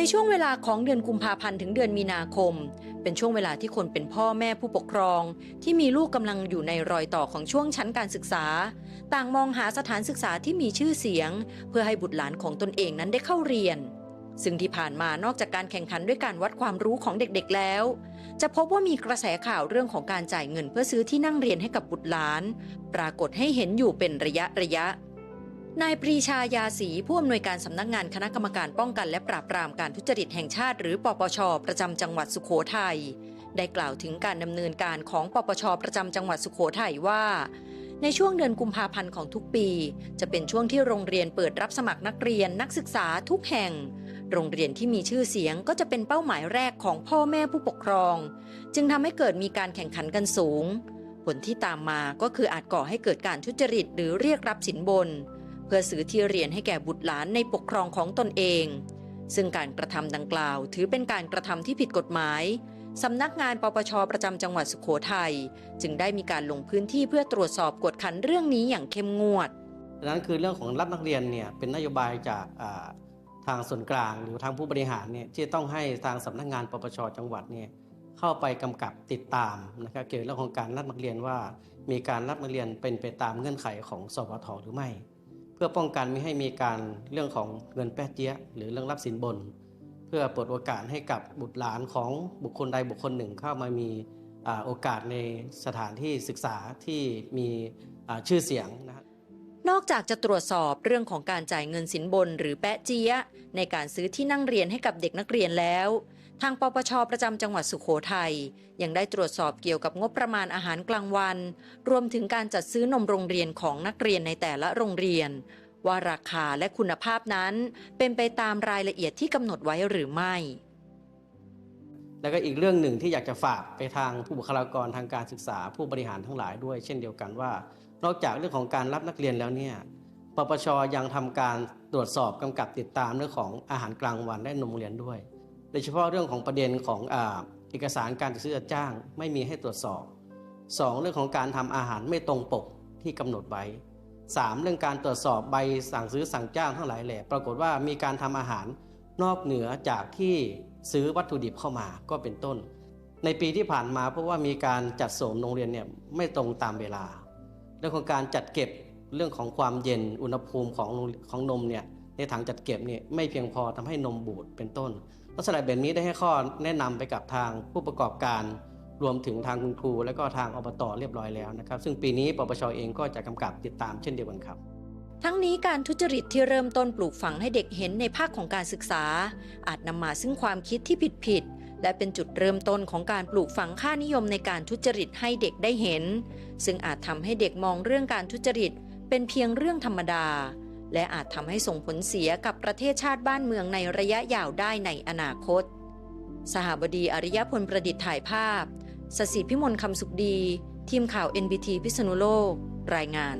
ในช่วงเวลาของเดือนกุมภาพันธ์ถึงเดือนมีนาคม เป็นช่วงเวลาที่คนเป็นพ่อแม่ผู้ปกครอง ที่มีลูกกำลังอยู่ในรอยต่อของช่วงชั้นการศึกษา ต่างมองหาสถานศึกษาที่มีชื่อเสียง เพื่อให้บุตรหลานของตนเองนั้นได้เข้าเรียน ซึ่งที่ผ่านมานอกจากการแข่งขันด้วยการวัดความรู้ของเด็กๆแล้ว จะพบว่ามีกระแสข่าวเรื่องของการจ่ายเงินเพื่อซื้อที่นั่งเรียนให้กับบุตรหลาน ปรากฏให้เห็นอยู่เป็นระยะระยะ นายปรีชายาศีผู้อำนวยการสำนักงานคณะกรรมการป้องกันและปราบปรามการทุจริตแห่งชาติหรือปปช ประจำจังหวัดสุโขทัยได้กล่าวถึงการดำเนินการของปปช ประจำจังหวัดสุโขทัยว่า ในช่วงเดือนกุมภาพันธ์ของทุกปี จะเป็นช่วงที่โรงเรียนเปิดรับสมัครนักเรียนนักศึกษาทุกแห่ง โรงเรียนที่มีชื่อเสียงก็จะเป็นเป้าหมายแรกของพ่อแม่ผู้ปกครอง จึงทำให้เกิดมีการแข่งขันกันสูง ผลที่ตามมาก็คืออาจก่อให้เกิดการทุจริตหรือเรียกรับสินบน เพื่อซื้อที่เรียนให้แก่บุตรหลานในปกครองของตนเอง ซึ่งการกระทำดังกล่าวถือเป็นการกระทำที่ผิดกฎหมายสำนักงานปปชประจำจังหวัดสุโขทัยจึงได้มีการลงพื้นที่เพื่อตรวจสอบกวดขันเรื่องนี้อย่างเข้มงวดดังนั้นคือเรื่องของรับนักเรียนเนี่ยเป็นนโยบายจากทางส่วนกลางหรือทางผู้บริหารเนี่ยที่ต้องให้ทางสำนักงานปปชจังหวัดเนี่ยเข้าไปกำกับติดตามนะครับเกี่ยวกับเรื่องของการรับนักเรียนว่า มีการรับนักเรียนเป็นไปตามเงื่อนไขของสพทหรือไม่ พื่อป้องกันไม่ให้มีการเรื่องของเงินแป๊ะเจี๊ยะหรือเรื่องรับสินบน เพื่อเปิดโอกาสให้กับบุตรหลานของบุคคลใดบุคคลหนึ่งเข้ามามีโอกาสในสถานที่ศึกษาที่มีชื่อเสียงนะครับนอกจากจะตรวจสอบเรื่องของการจ่ายเงินสินบน หรือแปะเจี๊ยะในการซื้อที่นั่งเรียนให้กับเด็กนักเรียนแล้ว ทางปปชประจำจังหวัดสุโขทัยยังได้ตรวจสอบเกี่ยวกับงบประมาณอาหารกลางวัน รวมถึงการจัดซื้อนมโรงเรียนของนักเรียนในแต่ละโรงเรียน ว่าราคาและคุณภาพนั้น เป็นไปตามรายละเอียดที่กำหนดไว้หรือไม่ แล้วก็อีกเรื่องหนึ่งที่อยากจะฝากไปทางผู้บุคลากรทางการศึกษาผู้บริหารทั้งหลายด้วย เช่นเดียวกันว่า นอกจากเรื่องของการรับนักเรียนแล้วเนี่ยปปชยังทำการตรวจสอบกำกับติดตามเรื่องของอาหารกลางวันและนมโรงเรียนด้วย โดยเฉพาะเรื่องของประเด็นของอเอกสารการจัดซื้อจัดจ้าง ไม่มีให้ตรวจสอบสองเรื่องของการทำอาหารไม่ตรงปกที่กำหนดไว้สามเรื่องการตรวจสอบใบสั่งซื้อสั่งจ้างทั้งหลายแหล่ปรากฏว่ามีการทำอาหารนอกเหนือจากที่ซื้อวัตถุดิบเข้ามาก็เป็นต้น ในปีที่ผ่านมาเพราะว่ามีการจัดส่งโรงเรียนเนี่ยไม่ตรงตามเวลา เรื่องของการจัดเก็บเรื่องของความเย็นอุณหภูมิของของนมเนี่ยในถังจัดเก็บเนี่ยไม่เพียงพอทำให้นมบูดเป็นต้น ลักษณะแบบนี้ได้ให้ข้อแนะนำไปกับทางผู้ประกอบการ รวมถึงทางคุณครู และก็ทางอบตเรียบร้อยแล้วนะครับ ซึ่งปีนี้ปปชเองก็จะกำกับติดตามเช่นเดียวกันครับทั้งนี้การทุจริตที่เริ่มต้นปลูกฝังให้เด็กเห็นในภาคของการศึกษา อาจนำมาซึ่งความคิดที่ผิดผิด และเป็นจุดเริ่มต้นของการปลูกฝังค่านิยมในการทุจริตให้เด็กได้เห็น ซึ่งอาจทำให้เด็กมองเรื่องการทุจริต เป็นเพียงเรื่องธรรมดา และอาจทำให้ส่งผลเสียกับประเทศชาติบ้านเมืองในระยะยาวได้ในอนาคต สหบดีอริยพลประดิษฐ์ถ่ายภาพสศิพิมลคำสุขดี ทีมข่าว NBT พิษณุโลก รายงาน